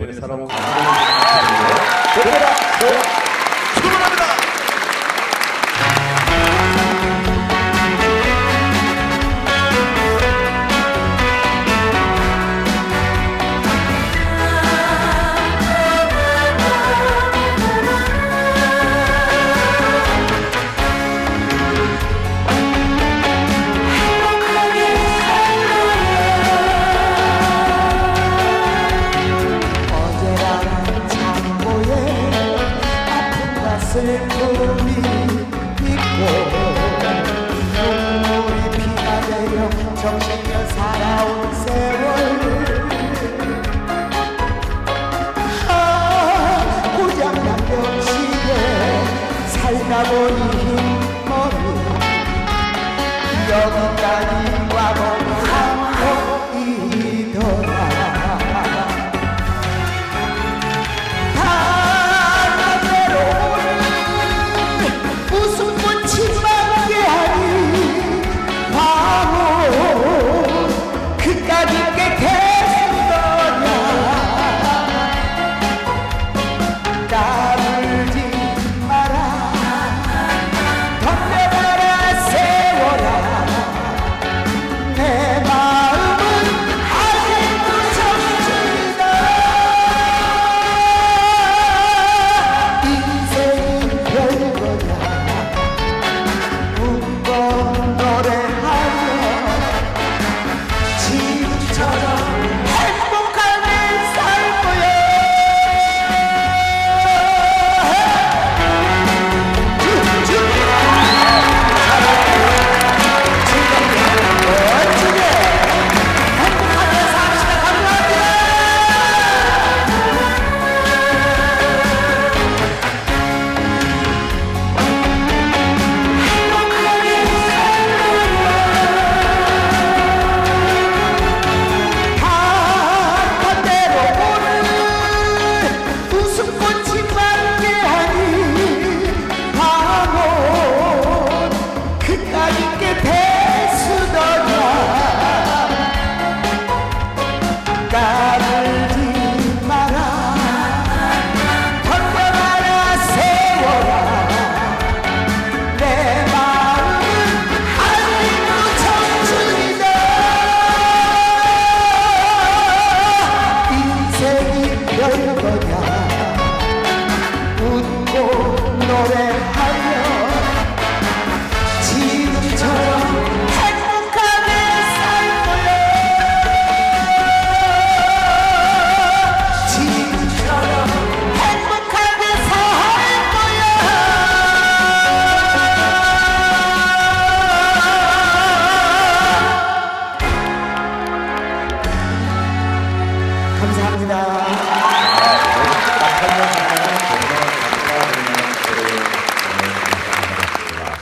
여러분의 사랑 감사드 슬픔이 있고 눈물이 피가 되어 정신껏 살아온 세월. 아 고장난 병실에 살다 보니